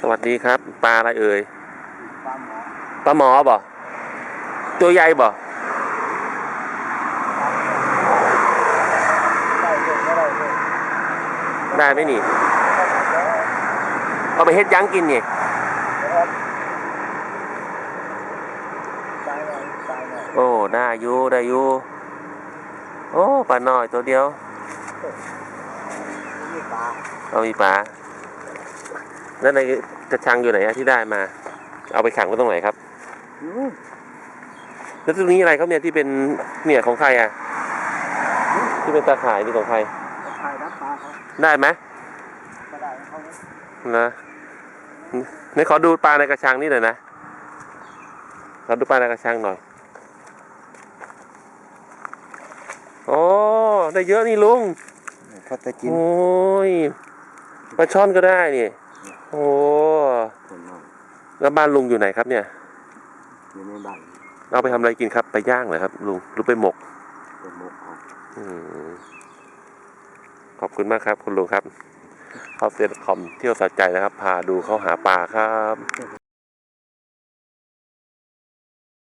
สวัสดีครับ ปลาอะไรเอ่ยปลาหมอปลาหมอบ่ตัวใหญ่บ่ได้เลยไม่ได้เลยได้ไหมนี่เอาไปเฮ็ดหยังกินนี่นะครับตายหน่อยตายหน่อยโอ้ได้อยู่ได้อยู่โอ้ปลาน้อยตัวเดียวนี่ปลาเอามีปลา แล้วในกระชังอยู่ไหนอะที่ได้มา เอาไปขังไว้ตรงไหนครับอืมแล้วตรงนี้อะไรครับเนี่ยที่เป็นเนี่ยของใครอะที่เป็นตาข่ายนี่ของใครถ่ายรับปลาเขาได้ไหมก็ได้เขาเนี่ยนะนี่ขอดูปลาในกระชังนี่หน่อยนะขอดูปลาในกระชังหน่อยโอ้ได้เยอะนี่ลุงเขาจะกินโอ้ยปลาช่อนก็ได้นี่ โอ้คนนอกแล้วบ้านลุงอยู่ไหนครับเนี่ย อยู่ในบ้านเอาไปทำอะไรกินครับ ไปย่างเหรอครับ ลุงหรือไปหมก เป็นหมกเขาอืมขอบคุณมากครับ คุณลุงครับเขาเซ็นคอมเที่ยวสะใจนะครับ พาดูเขาหาปลาครับ